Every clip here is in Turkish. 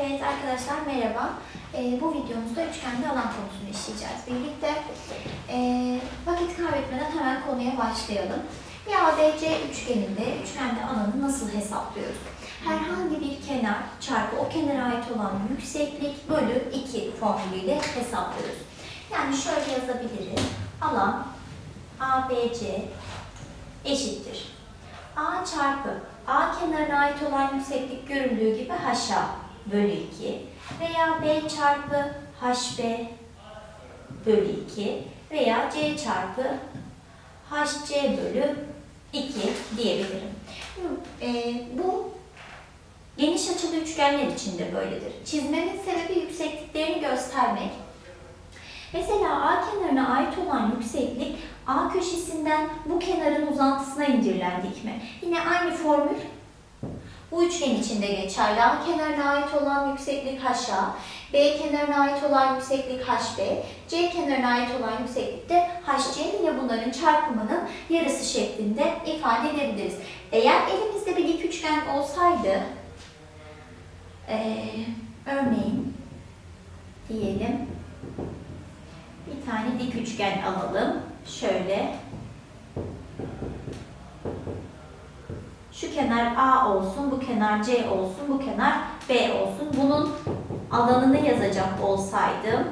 Evet arkadaşlar merhaba. Ee, bu videomuzda üçgende alan konusunu işleyeceğiz birlikte. Ee, vakit kaybetmeden hemen konuya başlayalım. Bir ABC üçgeninde üçgende alanı nasıl hesaplıyoruz? Herhangi bir kenar çarpı o kenara ait olan yükseklik bölü 2 formülüyle hesaplıyoruz. Yani şöyle yazabiliriz. Alan ABC eşittir. A çarpı A kenarına ait olan yükseklik görüldüğü gibi HA bölü 2 veya B çarpı HB bölü 2 veya C çarpı HC bölü 2 diyebilirim. E, bu geniş açılı üçgenler için de böyledir. Çizmemin sebebi yüksekliklerini göstermek. Mesela A kenarına ait olan yükseklik A köşesinden bu kenarın uzantısına indirilen dikme. Yine aynı formül bu üçgen içinde geçerli. A kenarına ait olan yükseklik HA, B kenarına ait olan yükseklik HB, C kenarına ait olan yükseklik de HC. Yine bunların çarpımının yarısı şeklinde ifade edebiliriz. Eğer elimizde bir dik üçgen olsaydı, eee, örneğin diyelim bir tane dik üçgen alalım. Şöyle. Şu kenar A olsun, bu kenar C olsun, bu kenar B olsun. Bunun alanını yazacak olsaydım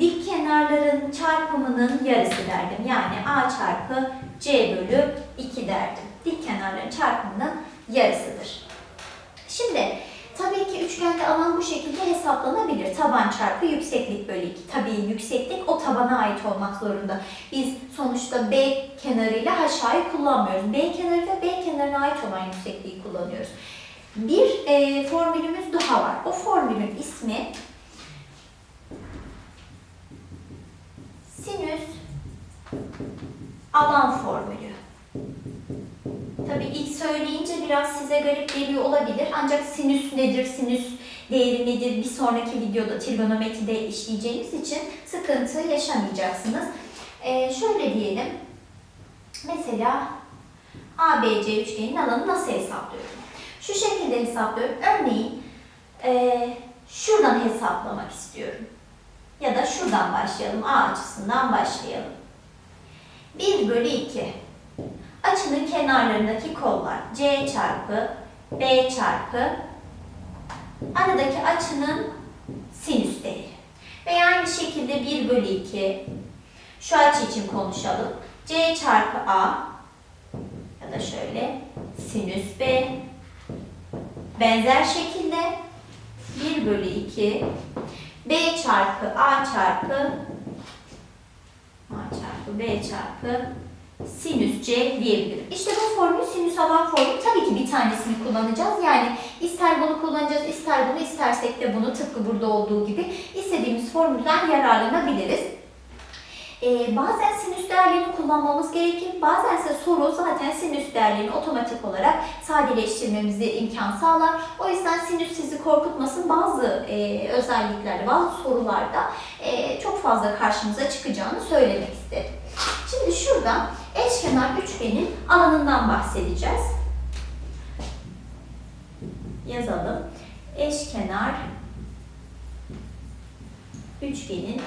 dik kenarların çarpımının yarısı derdim. Yani A çarpı C bölü 2 derdim. Dik kenarların çarpımının yarısıdır. Şimdi Tabii ki üçgende alan bu şekilde hesaplanabilir. Taban çarpı yükseklik bölü 2. Tabii yükseklik o tabana ait olmak zorunda. Biz sonuçta B kenarıyla aşağıyı kullanmıyoruz. B kenarı ve B kenarına ait olan yüksekliği kullanıyoruz. Bir e, formülümüz daha var. O formülün ismi sinüs alan formülü. Tabii ilk söyleyince biraz size garip geliyor olabilir. Ancak sinüs nedir, sinüs değeri nedir bir sonraki videoda trigonometride işleyeceğimiz için sıkıntı yaşamayacaksınız. Ee, şöyle diyelim. Mesela ABC üçgenin alanı nasıl hesaplıyorum? Şu şekilde hesaplıyorum. Örneğin e, şuradan hesaplamak istiyorum. Ya da şuradan başlayalım. A açısından başlayalım. 1 bölü 2 Açının kenarlarındaki kollar C çarpı B çarpı aradaki açının sinüs değeri. Ve aynı şekilde 1 bölü 2 şu açı için konuşalım. C çarpı A ya da şöyle sinüs B benzer şekilde 1 bölü 2 B çarpı A çarpı A çarpı B çarpı sinüs C diyebilirim. İşte bu formül sinüs alan formülü. Tabii ki bir tanesini kullanacağız. Yani ister bunu kullanacağız, ister bunu, istersek de bunu tıpkı burada olduğu gibi istediğimiz formülden yararlanabiliriz. Ee, bazen sinüs değerlerini kullanmamız gerekir. Bazen ise soru zaten sinüs değerlerini otomatik olarak sadeleştirmemize imkan sağlar. O yüzden sinüs sizi korkutmasın. Bazı e, özelliklerde, bazı sorularda e, çok fazla karşımıza çıkacağını söylemek istedim. Şimdi şurada eşkenar üçgenin alanından bahsedeceğiz. Yazalım. Eşkenar üçgenin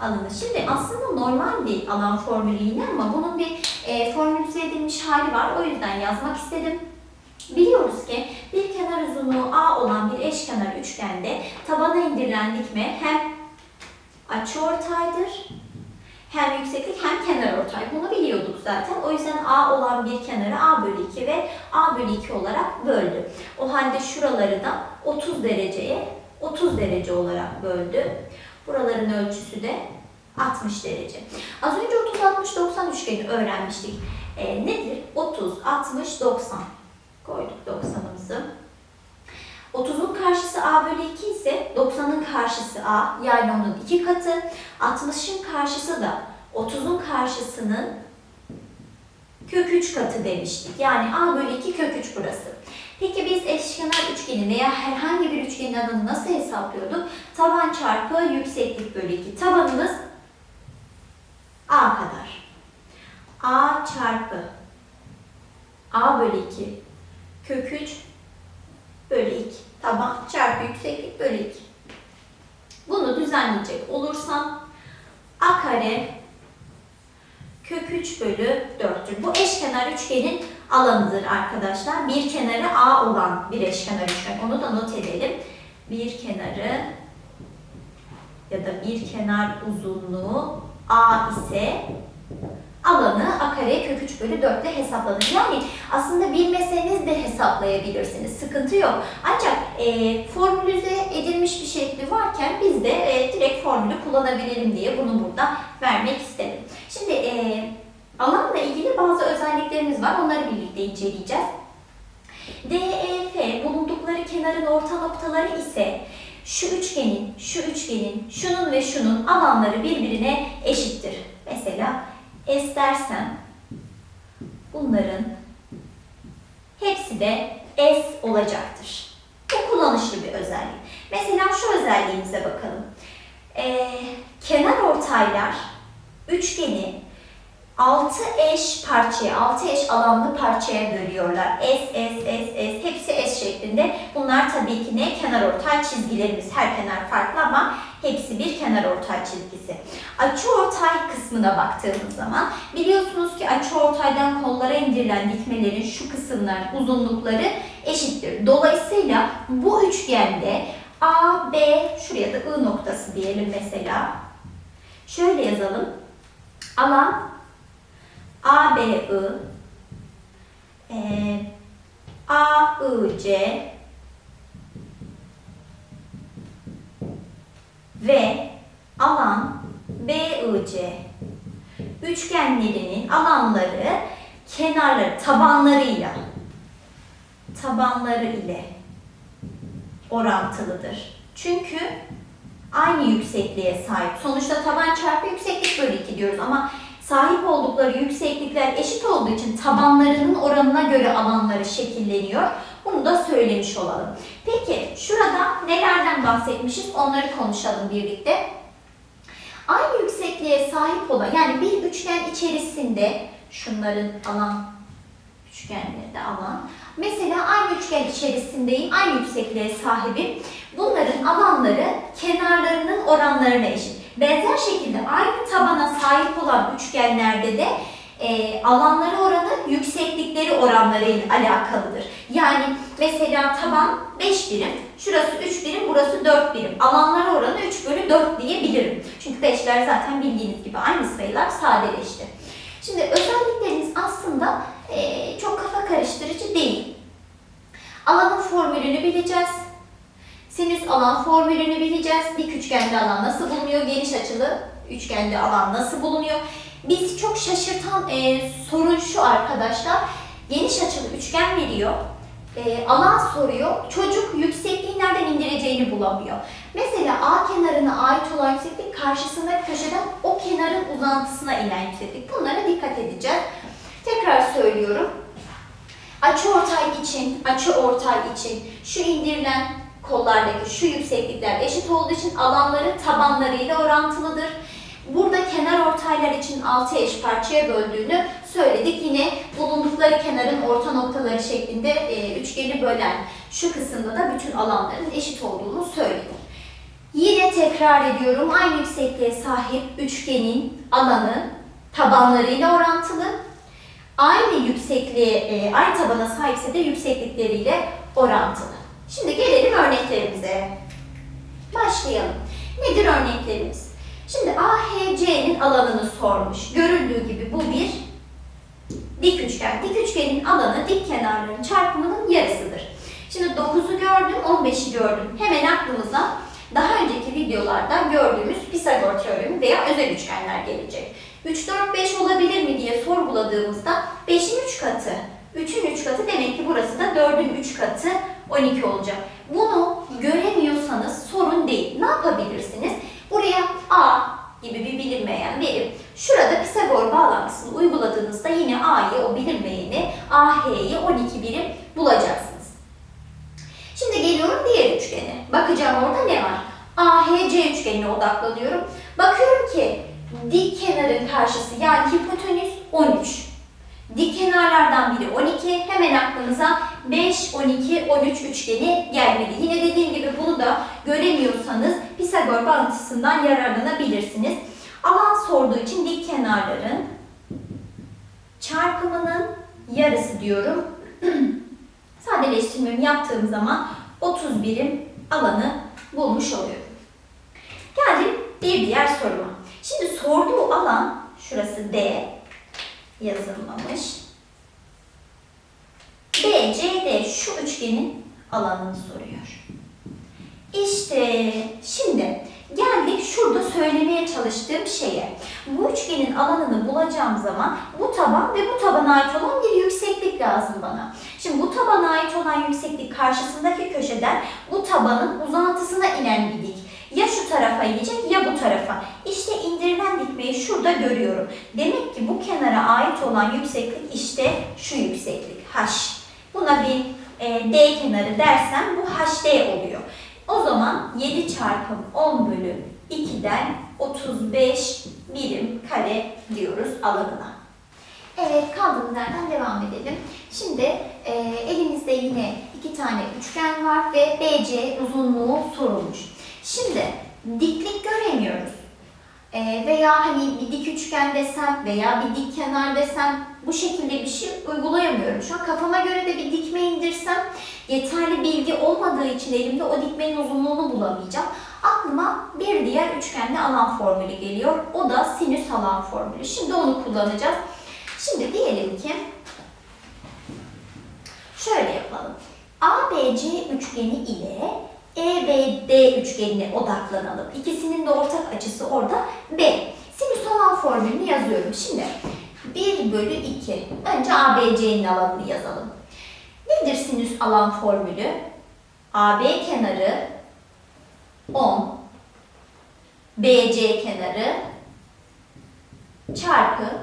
alanı. Şimdi aslında normal bir alan formülü yine ama bunun bir e, formülize edilmiş hali var. O yüzden yazmak istedim. Biliyoruz ki bir kenar uzunluğu A olan bir eşkenar üçgende tabana indirilen dikme hem açıortaydır hem yükseklik hem kenar ortay. Bunu biliyorduk zaten. O yüzden A olan bir kenarı A bölü 2 ve A bölü 2 olarak böldü. O halde şuraları da 30 dereceye 30 derece olarak böldü. Buraların ölçüsü de 60 derece. Az önce 30, 60, 90 üçgeni öğrenmiştik. E, nedir? 30, 60, 90. Koyduk 90'ımızı. 30'un karşısı A bölü 2 ise 90'ın karşısı A yani onun iki katı. 60'ın karşısı da 30'un karşısının kök 3 katı demiştik. Yani A bölü 2 kök 3 burası. Peki biz eşkenar üçgeni veya herhangi bir üçgenin alanını nasıl hesaplıyorduk? Taban çarpı yükseklik bölü 2. Tabanımız A kadar. A çarpı A bölü 2 kök 3 bölü 2. Taban çarpı yükseklik bölü 2. Bunu düzenleyecek olursam a kare kök 3 bölü 4'tür. Bu eşkenar üçgenin alanıdır arkadaşlar. Bir kenarı a olan bir eşkenar üçgen. Onu da not edelim. Bir kenarı ya da bir kenar uzunluğu a ise alanı a kare kök 3 bölü 4 ile hesaplanır. Yani aslında bilmeseniz de hesaplayabilirsiniz. Sıkıntı yok. Ancak e, formülize edilmiş bir şekli varken biz de e, direkt formülü kullanabilelim diye bunu burada vermek istedim. Şimdi e, alanla ilgili bazı özelliklerimiz var. Onları birlikte inceleyeceğiz. DEF bulundukları kenarın orta noktaları ise şu üçgenin, şu üçgenin, şunun ve şunun alanları birbirine eşittir. Mesela S dersem bunların hepsi de S olacaktır. Bu kullanışlı bir özellik. Mesela şu özelliğimize bakalım. Ee, kenar ortaylar üçgeni 6 eş parçaya, 6 eş alanlı parçaya bölüyorlar. S, S, S, S, hepsi S şeklinde. Bunlar tabii ki ne? Kenar ortay çizgilerimiz. Her kenar farklı ama hepsi bir kenar ortay çizgisi. Açı ortay kısmına baktığımız zaman biliyorsunuz ki açı ortaydan kollara indirilen dikmelerin şu kısımların uzunlukları eşittir. Dolayısıyla bu üçgende A, B, şuraya da I noktası diyelim mesela. Şöyle yazalım. Alan A, B, I, e, A, I, C ve alan B, I, C üçgenlerinin alanları kenarları, tabanlarıyla tabanları ile orantılıdır. Çünkü aynı yüksekliğe sahip. Sonuçta taban çarpı yükseklik bölü 2 diyoruz ama sahip oldukları yükseklikler eşit olduğu için tabanlarının oranına göre alanları şekilleniyor. Bunu da söylemiş olalım. Peki şurada nelerden bahsetmişiz onları konuşalım birlikte. Aynı yüksekliğe sahip olan yani bir üçgen içerisinde şunların alan üçgenleri de alan. Mesela aynı üçgen içerisindeyim, aynı yüksekliğe sahibim. Bunların alanları kenarlarının oranlarına eşit. Benzer şekilde aynı tabana sahip olan üçgenlerde de e, alanları oranı yükseklikleri oranlarıyla alakalıdır. Yani mesela taban 5 birim, şurası 3 birim, burası 4 birim. Alanları oranı 3 bölü 4 diyebilirim. Çünkü 5'ler zaten bildiğiniz gibi aynı sayılar sadeleşti. Şimdi özelliklerimiz aslında e, çok kafa karıştırıcı değil. Alanın formülünü bileceğiz. Sinüs alan formülünü bileceğiz. Dik üçgende alan nasıl bulunuyor? Geniş açılı üçgende alan nasıl bulunuyor? Bizi çok şaşırtan e, sorun şu arkadaşlar. Geniş açılı üçgen veriyor. E, alan soruyor. Çocuk yüksekliği nereden indireceğini bulamıyor. Mesela A kenarına ait olan yükseklik karşısındaki köşeden o kenarın uzantısına inen yükseklik. Bunlara dikkat edeceğiz. Tekrar söylüyorum. Açı ortay için, açı ortay için şu indirilen kollardaki şu yükseklikler eşit olduğu için alanları tabanlarıyla orantılıdır. Burada kenar ortaylar için 6 eş parçaya böldüğünü söyledik. Yine bulundukları kenarın orta noktaları şeklinde e, üçgeni bölen şu kısımda da bütün alanların eşit olduğunu söyledik. Yine tekrar ediyorum aynı yüksekliğe sahip üçgenin alanı tabanlarıyla orantılı. Aynı yüksekliğe, e, aynı tabana sahipse de yükseklikleriyle orantılı. Şimdi gelelim örneklerimize. Başlayalım. Nedir örneklerimiz? Şimdi AHC'nin alanını sormuş. Görüldüğü gibi bu bir dik üçgen. Dik üçgenin alanı dik kenarların çarpımının yarısıdır. Şimdi 9'u gördüm, 15'i gördüm. Hemen aklımıza daha önceki videolarda gördüğümüz Pisagor teoremi veya özel üçgenler gelecek. 3, 4, 5 olabilir mi diye sorguladığımızda 5'in 3 katı, 3'ün 3 katı demek ki burası da 4'ün 3 katı 12 olacak. Bunu göremiyorsanız sorun değil. Ne yapabilirsiniz? A gibi bir bilinmeyen verip şurada Pisagor bağlantısını uyguladığınızda yine A'yı o bilinmeyeni AH'yi 12 birim bulacaksınız. Şimdi geliyorum diğer üçgene. Bakacağım orada ne var? AHC üçgenine odaklanıyorum. Bakıyorum ki dik kenarın karşısı yani hipotenüs 13. Dik kenarlardan biri 12. Hemen aklınıza 5, 12, 13 üçgeni gelmedi. Yine dediğim gibi bunu da göremiyorsanız Pisagor bağıntısından yararlanabilirsiniz. Alan sorduğu için dik kenarların çarpımının yarısı diyorum. Sadeleştirmemi yaptığım zaman 30 birim alanı bulmuş oluyorum. Geldim bir diğer soruma. Şimdi sorduğu alan şurası D yazılmamış. BCD şu üçgenin alanını soruyor. İşte şimdi geldik şurada söylemeye çalıştığım şeye. Bu üçgenin alanını bulacağım zaman bu taban ve bu tabana ait olan bir yükseklik lazım bana. Şimdi bu tabana ait olan yükseklik karşısındaki köşeden bu tabanın uzantısına inen bir dik. Ya şu tarafa inecek ya bu tarafa. İşte indirilen dikmeyi şurada görüyorum. Demek ki bu kenara ait olan yükseklik işte şu yükseklik h. Buna bir e, d kenarı dersem bu hd oluyor. O zaman 7 çarpım 10 bölü 2'den 35 birim kare diyoruz alanına. Evet kaldığımız yerden devam edelim. Şimdi e, elimizde yine iki tane üçgen var ve BC uzunluğu sorulmuş. Şimdi diklik göremiyoruz. E, veya hani bir dik üçgen desem veya bir dik kenar desem bu şekilde bir şey uygulayamıyorum. Şu an kafama göre de bir dikme indirsem yeterli bilgi olmadığı için elimde o dikmenin uzunluğunu bulamayacağım. Aklıma bir diğer üçgenli alan formülü geliyor. O da sinüs alan formülü. Şimdi onu kullanacağız. Şimdi diyelim ki şöyle yapalım. ABC üçgeni ile EBD üçgenine odaklanalım. İkisinin de ortak açısı orada B. Sinüs alan formülünü yazıyorum. Şimdi 1 bölü 2. Önce ABC'nin alanını yazalım. Nedir sinüs alan formülü? AB kenarı 10 BC kenarı çarpı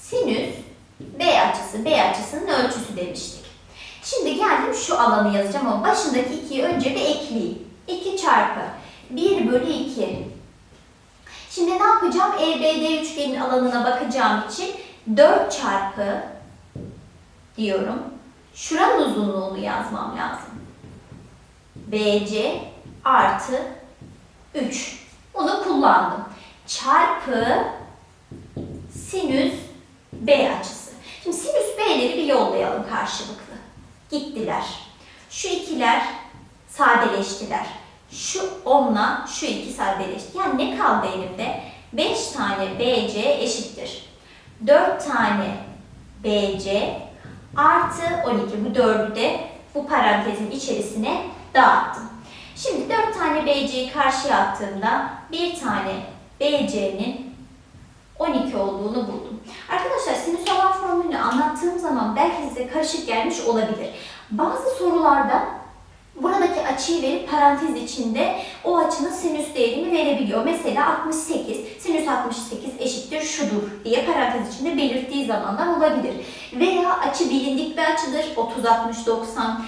sinüs B açısı, B açısının ölçüsü demiştik. Şimdi geldim şu alanı yazacağım ama başındaki 2'yi önce bir ekleyeyim. 2 çarpı 1 bölü 2. Şimdi ne yapacağım? EBD üçgenin alanına bakacağım için 4 çarpı diyorum. Şuranın uzunluğunu yazmam lazım. BC artı 3. Bunu kullandım. Çarpı sinüs B açısı. Şimdi sinüs B'leri bir yollayalım karşılıklı. Gittiler. Şu ikiler sadeleştiler. Şu 10'la şu iki sadeleşti. Yani ne kaldı elimde? 5 tane BC eşittir. 4 tane BC artı 12. Bu 4'ü de bu parantezin içerisine dağıttım. Şimdi 4 tane BC'yi karşıya attığımda bir tane BC'nin 12 olduğunu buldum. Arkadaşlar sinüs alan formülünü anlattığım zaman belki size karışık gelmiş olabilir. Bazı sorularda buradaki açıyı verip parantez içinde o açının sinüs değerini verebiliyor. Mesela 68, sinüs 68 eşittir şudur diye parantez içinde belirttiği zamanlar olabilir. Veya açı bilindik bir açıdır. 30, 60, 90,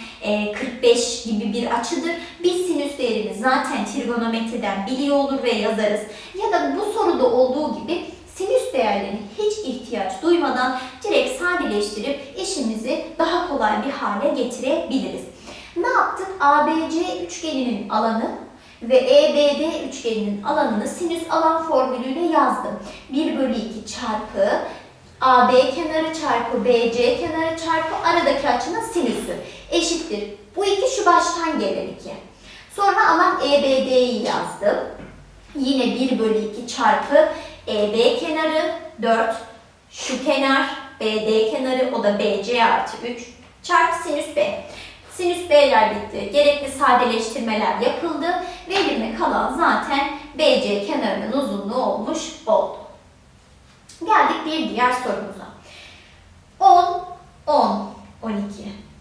45 gibi bir açıdır. Biz sinüs değerini zaten trigonometriden biliyor olur ve yazarız. Ya da bu soruda olduğu gibi sinüs değerlerini hiç ihtiyaç duymadan direkt sadeleştirip işimizi daha kolay bir hale getirebiliriz. Ne yaptık? ABC üçgeninin alanı ve EBD üçgeninin alanını sinüs alan formülüyle yazdım. 1 bölü 2 çarpı AB kenarı çarpı BC kenarı çarpı aradaki açının sinüsü eşittir. Bu iki şu baştan gelen iki. Sonra alan EBD'yi yazdım. Yine 1 bölü 2 çarpı EB kenarı 4, şu kenar BD kenarı o da BC artı 3 çarpı sinüs B. Sinüs B'ler bitti. Gerekli sadeleştirmeler yapıldı ve elime kalan zaten BC kenarının uzunluğu olmuş oldu. Geldik bir diğer sorumuza. 10, 10, 12.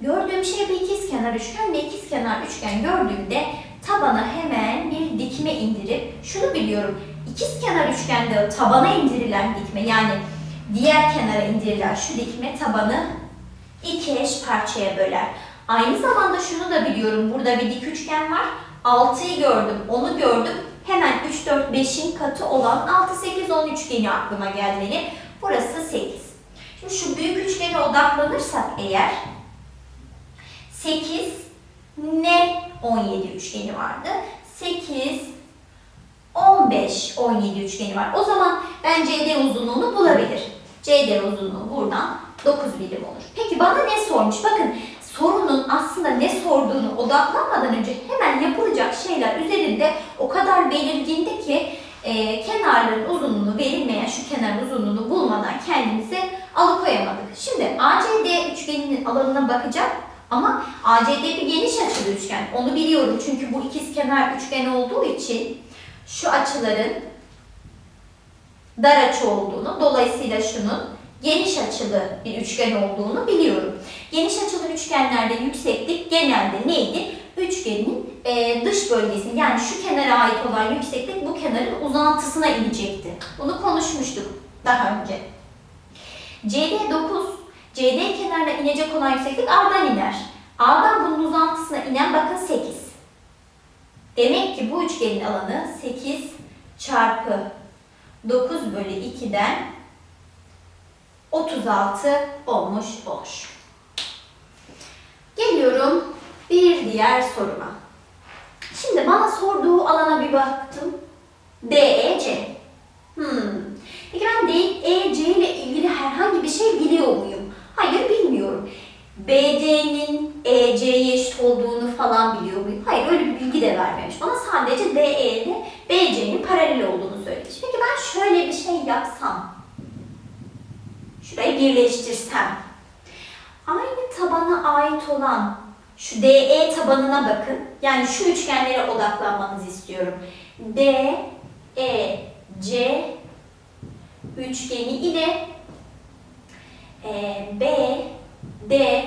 Gördüğüm şey bir ikizkenar üçgen ve ikizkenar üçgen gördüğümde tabana hemen bir dikme indirip şunu biliyorum. İkizkenar üçgende tabana indirilen dikme yani diğer kenara indirilen şu dikme tabanı iki eş parçaya böler. Aynı zamanda şunu da biliyorum. Burada bir dik üçgen var. 6'yı gördüm, 10'u gördüm. Hemen 3, 4, 5'in katı olan 6, 8, 10 üçgeni aklıma gelmeli. Burası 8. Şimdi şu büyük üçgene odaklanırsak eğer 8 ne 17 üçgeni vardı. 8 15 17 üçgeni var. O zaman ben CD uzunluğunu bulabilir. CD uzunluğu buradan 9 birim olur. Peki bana ne sormuş? Bakın sorunun aslında ne sorduğunu odaklanmadan önce hemen yapılacak şeyler üzerinde o kadar belirgindi ki e, kenarların uzunluğunu verilmeyen şu kenar uzunluğunu bulmadan kendimizi alıkoyamadık. Şimdi ACD üçgeninin alanına bakacağım ama ACD bir geniş açılı üçgen. Onu biliyorum çünkü bu ikizkenar üçgen olduğu için şu açıların dar açı olduğunu, dolayısıyla şunun geniş açılı bir üçgen olduğunu biliyorum. Geniş açılı üçgenlerde yükseklik genelde neydi? Üçgenin e, dış bölgesini yani şu kenara ait olan yükseklik bu kenarın uzantısına inecekti. Bunu konuşmuştuk daha önce. CD 9, CD kenarına inecek olan yükseklik A'dan iner. A'dan bunun uzantısına inen bakın 8. Demek ki bu üçgenin alanı 8 çarpı 9 bölü 2'den 36 olmuş olur. Geliyorum bir diğer soruma. Şimdi bana sorduğu alana bir baktım. DEC. Hmm. Peki ben DEC ile ilgili herhangi bir şey biliyor muyum? Hayır bilmiyorum. BD'nin EC'ye eşit olduğunu falan biliyor muyum? Hayır öyle bir bilgi de vermemiş. Bana sadece DE ile BC'nin paralel olduğunu söylemiş. Peki ben şöyle bir şey yapsam. Şurayı birleştirsem. Aynı tabana ait olan şu DE tabanına bakın. Yani şu üçgenlere odaklanmanızı istiyorum. D, E, C üçgeni ile e, B, D,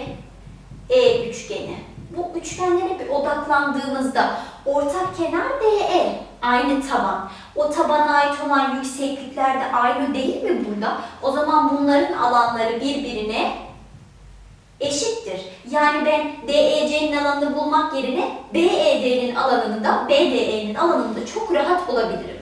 E üçgeni. Bu üçgenlere bir odaklandığımızda ortak kenar DE aynı taban. O tabana ait olan yükseklikler de aynı değil mi burada? O zaman bunların alanları birbirine eşittir. Yani ben DEC'nin alanını bulmak yerine BED'nin alanını da BDE'nin alanını da çok rahat bulabilirim.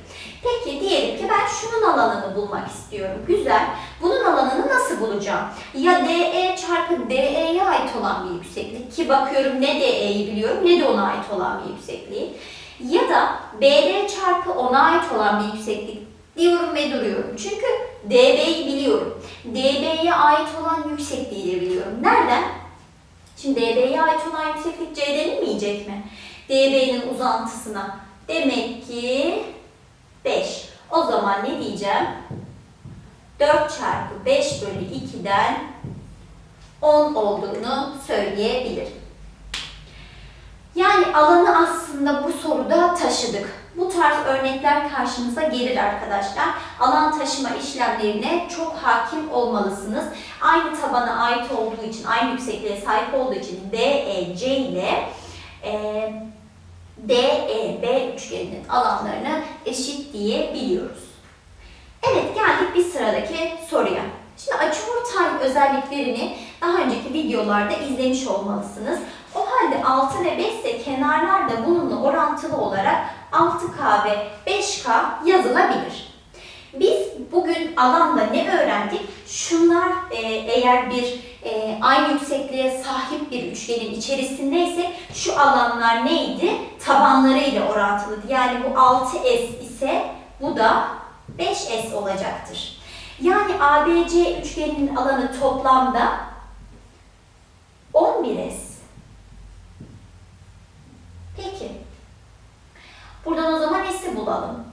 Peki diyelim ki ben şunun alanını bulmak istiyorum. Güzel. Bunun alanını nasıl bulacağım? Ya DE çarpı DE'ye ait olan bir yükseklik ki bakıyorum ne DE'yi biliyorum ne de ona ait olan bir yüksekliği. Ya da BD çarpı ona ait olan bir yükseklik diyorum ve duruyorum. Çünkü DB'yi biliyorum. DB'ye ait olan yüksekliği de biliyorum. Nereden? Şimdi DB'ye ait olan yükseklik C'den inmeyecek mi? DB'nin uzantısına. Demek ki 5. O zaman ne diyeceğim? 4 çarpı 5 bölü 2'den 10 olduğunu söyleyebilirim. Yani alanı aslında bu soruda taşıdık. Bu tarz örnekler karşınıza gelir arkadaşlar. Alan taşıma işlemlerine çok hakim olmalısınız. Aynı tabana ait olduğu için, aynı yüksekliğe sahip olduğu için DEC ile e, DEB üçgeninin alanlarını eşit diyebiliyoruz. Evet geldik bir sıradaki soruya. Şimdi açıortay özelliklerini daha önceki videolarda izlemiş olmalısınız. O halde 6 ve 5 ise kenarlar da bununla orantılı olarak 6K ve 5K yazılabilir. Biz bugün alanda ne öğrendik? Şunlar e, eğer bir e, aynı yüksekliğe sahip bir üçgenin içerisindeyse şu alanlar neydi? Tabanlarıyla orantılıydı. Yani bu 6S ise bu da 5S olacaktır. Yani ABC üçgeninin alanı toplamda 11S. Peki. Buradan o zaman S'i bulalım.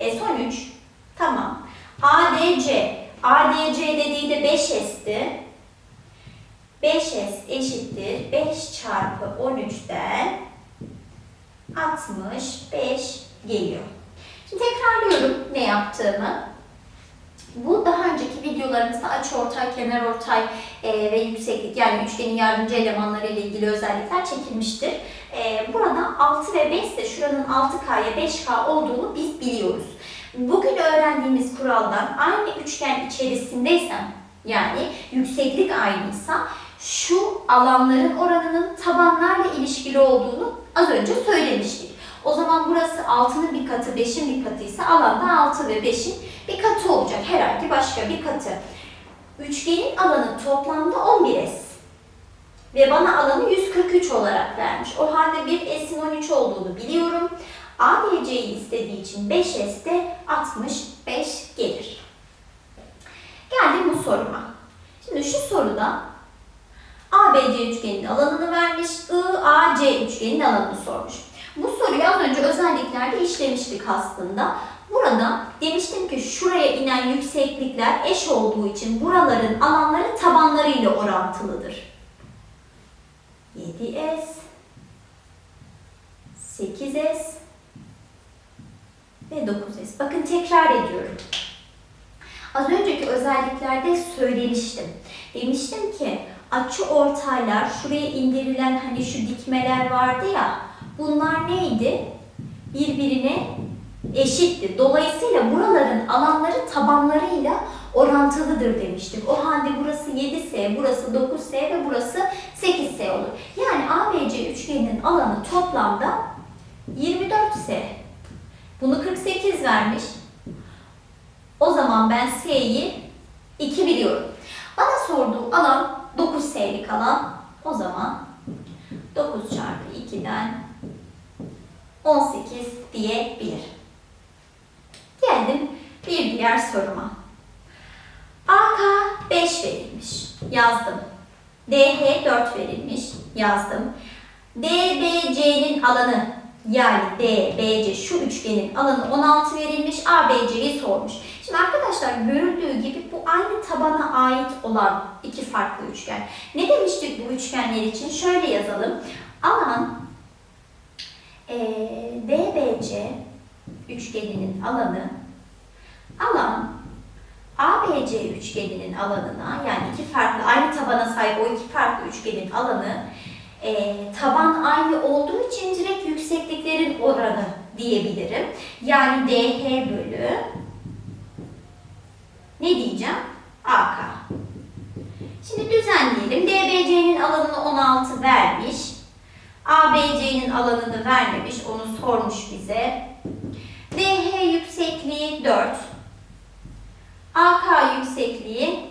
S13. Tamam. ADC. ADC dediği de 5S'ti. 5S eşittir 5 çarpı 13'ten 65 geliyor. Şimdi tekrarlıyorum ne yaptığımı. Bu daha önceki videolarımızda açıortay, kenarortay e, ve yükseklik yani üçgenin yardımcı elemanları ile ilgili özellikler çekilmiştir. E, burada 6 ve 5 ise şuranın 6K'ya 5K olduğunu biz biliyoruz. Bugün öğrendiğimiz kuraldan aynı üçgen içerisindeysem yani yükseklik aynıysa şu alanların oranının tabanlarla ilişkili olduğunu az önce söylemiştik. O zaman burası 6'nın bir katı, 5'in bir katı ise alanda 6 ve 5'in bir katı olacak. Herhangi başka bir katı. üçgenin alanı toplamda 11S. Ve bana alanı 143 olarak vermiş. O halde bir S'in 13 olduğunu biliyorum. ABC'yi istediği için 5S de 65 gelir. Geldim bu soruma. Şimdi şu soruda ABC üçgenin alanını vermiş, IAC üçgenin alanını sormuş. Bu soruyu az önce özelliklerde işlemiştik aslında. Burada demiştim ki şuraya inen yükseklikler eş olduğu için buraların alanları tabanlarıyla orantılıdır. 7S 8S ve 9S. Bakın tekrar ediyorum. Az önceki özelliklerde söylemiştim. Demiştim ki açı ortaylar, şuraya indirilen hani şu dikmeler vardı ya, bunlar neydi? Birbirine eşitti. Dolayısıyla buraların alanları tabanlarıyla orantılıdır demiştik. O halde burası 7S, burası 9S ve burası 8S olur. Yani ABC üçgeninin alanı toplamda 24S. Bunu 48 vermiş. O zaman ben S'yi 2 biliyorum. Bana sorduğu alan 9S'lik alan. O zaman 9 çarpı 2'den 18 diyebilir. Geldim bir diğer soruma. AK 5 verilmiş. Yazdım. DH 4 verilmiş. Yazdım. DBC'nin alanı yani DBC şu üçgenin alanı 16 verilmiş. ABC'yi sormuş. Şimdi arkadaşlar görüldüğü gibi bu aynı tabana ait olan iki farklı üçgen. Ne demiştik bu üçgenler için? Şöyle yazalım. Alan eee DBC üçgeninin alanı alan ABC üçgeninin alanına yani iki farklı aynı tabana sahip o iki farklı üçgenin alanı e, taban aynı olduğu için direkt yüksekliklerin oranı diyebilirim. Yani DH bölü ne diyeceğim? AK. Şimdi düzenleyelim. DBC'nin alanını 16 vermiş. ABC'nin alanını vermemiş. Onu sormuş bize. DH yüksekliği 4. AK yüksekliği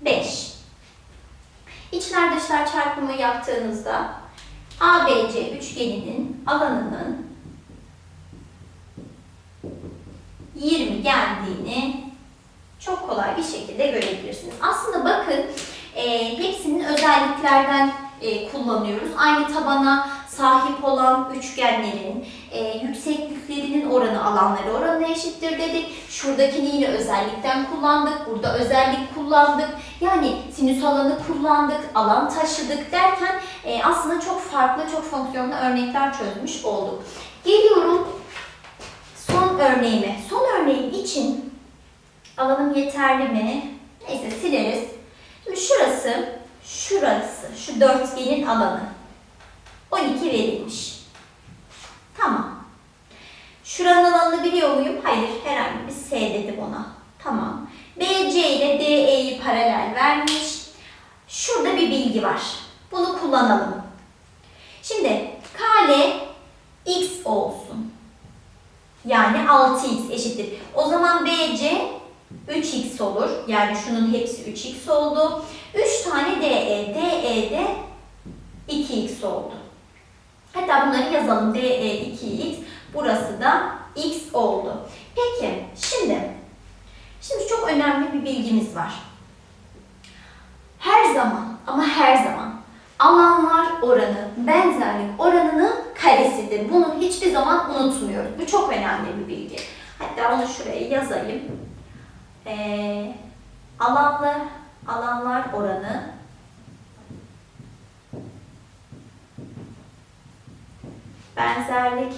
5. İçler dışlar çarpımı yaptığınızda ABC üçgeninin alanının 20 geldiğini çok kolay bir şekilde görebilirsiniz. Aslında bakın e, hepsinin özelliklerden e, kullanıyoruz. Aynı tabana sahip olan üçgenlerin e, yüksekliklerinin oranı alanları oranına eşittir dedik. Şuradakini yine özellikten kullandık. Burada özellik kullandık. Yani sinüs alanı kullandık, alan taşıdık derken e, aslında çok farklı, çok fonksiyonlu örnekler çözmüş olduk. Geliyorum son örneğime. Son örneğim için alanım yeterli mi? Neyse sileriz. Şimdi şurası, şurası, şu dörtgenin alanı. 12 verilmiş. Tamam. Şuranın alanını biliyor muyum? Hayır. Herhangi bir S dedim ona. Tamam. BC ile DE'yi paralel vermiş. Şurada bir bilgi var. Bunu kullanalım. Şimdi KL X olsun. Yani 6X eşittir. O zaman BC 3X olur. Yani şunun hepsi 3X oldu. 3 tane DE. DE de 2X oldu. Hatta bunları yazalım. DE 2X. Burası da X oldu. Peki şimdi şimdi çok önemli bir bilgimiz var. Her zaman ama her zaman alanlar oranı, benzerlik oranının karesidir. Bunu hiçbir zaman unutmuyoruz. Bu çok önemli bir bilgi. Hatta onu şuraya yazayım. Ee, alanlar, alanlar oranı benzerlik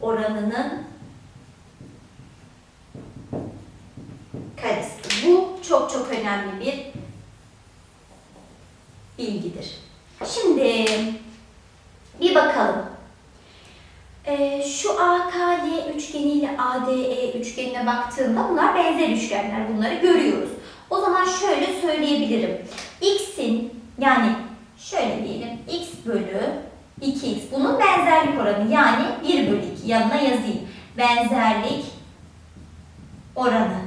oranının karesi. Bu çok çok önemli bir bilgidir. Şimdi bir bakalım. Ee, şu AKD üçgeni ile ADE üçgenine baktığımda bunlar benzer üçgenler. Bunları görüyoruz. O zaman şöyle söyleyebilirim. X'in yani şöyle diyelim x bölü 2x. Bunun benzerlik oranı yani 1 bölü 2 yanına yazayım. Benzerlik oranı.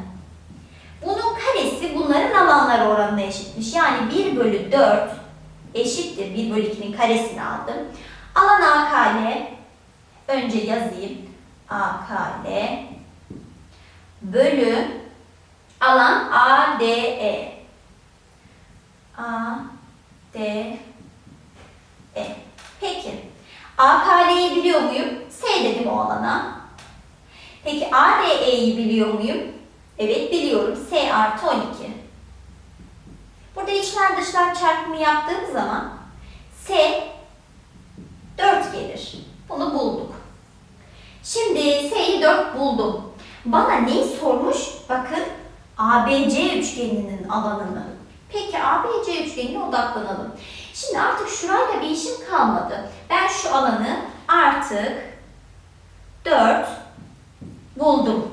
Bunun karesi bunların alanları oranına eşitmiş. Yani 1 bölü 4 eşittir 1 bölü 2'nin karesini aldım. Alan AKL önce yazayım. AKL bölü alan ADE. ADE. Peki. AKL'yi biliyor muyum? S dedim o alana. Peki ADE'yi biliyor muyum? Evet biliyorum. S artı 12. Burada içler dışlar çarpımı yaptığım zaman S 4 gelir. Bunu bulduk. Şimdi S'yi 4 buldum. Bana neyi sormuş? Bakın ABC üçgeninin alanını. Peki ABC üçgenine odaklanalım. Şimdi artık şurayla bir işim kalmadı. Ben şu alanı artık 4 buldum.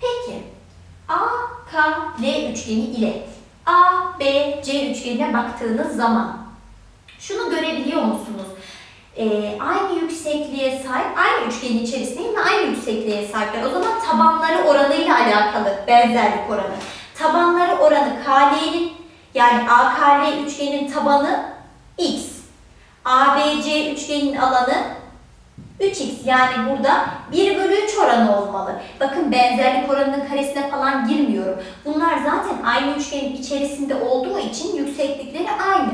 Peki AKL üçgeni ile ABC üçgenine baktığınız zaman şunu görebiliyor musunuz? Ee, aynı yüksekliğe sahip, aynı üçgenin içerisindeyim ve aynı yüksekliğe sahipler. O zaman tabanları oranıyla alakalı benzerlik oranı. Tabanları oranı KL'nin yani AKL üçgenin tabanı x. ABC üçgenin alanı 3x yani burada 1 bölü 3 oranı olmalı. Bakın benzerlik oranının karesine falan girmiyorum. Bunlar zaten aynı üçgenin içerisinde olduğu için yükseklikleri aynı.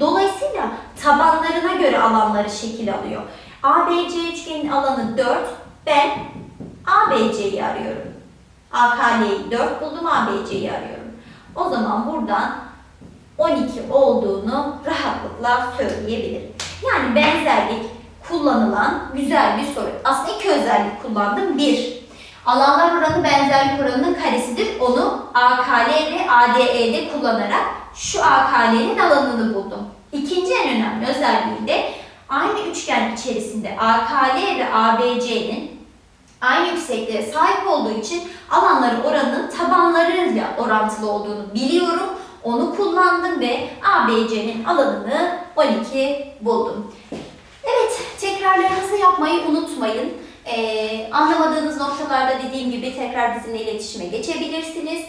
Dolayısıyla tabanlarına göre alanları şekil alıyor. ABC üçgenin alanı 4. Ben ABC'yi arıyorum. AKL'yi 4 buldum, ABC'yi arıyorum. O zaman buradan 12 olduğunu rahatlıkla söyleyebilirim. Yani benzerlik kullanılan güzel bir soru. Aslında iki özellik kullandım. Bir, alanlar oranı benzerlik oranının karesidir. Onu AKL ve ADE'de kullanarak şu AKL'nin alanını buldum. İkinci en önemli özelliği de aynı üçgen içerisinde AKL ve ABC'nin aynı yüksekliğe sahip olduğu için alanları oranının tabanlarıyla orantılı olduğunu biliyorum. Onu kullandım ve ABC'nin alanını 12 buldum. Evet, tekrarlarınızı yapmayı unutmayın. Ee, anlamadığınız noktalarda dediğim gibi tekrar bizimle iletişime geçebilirsiniz.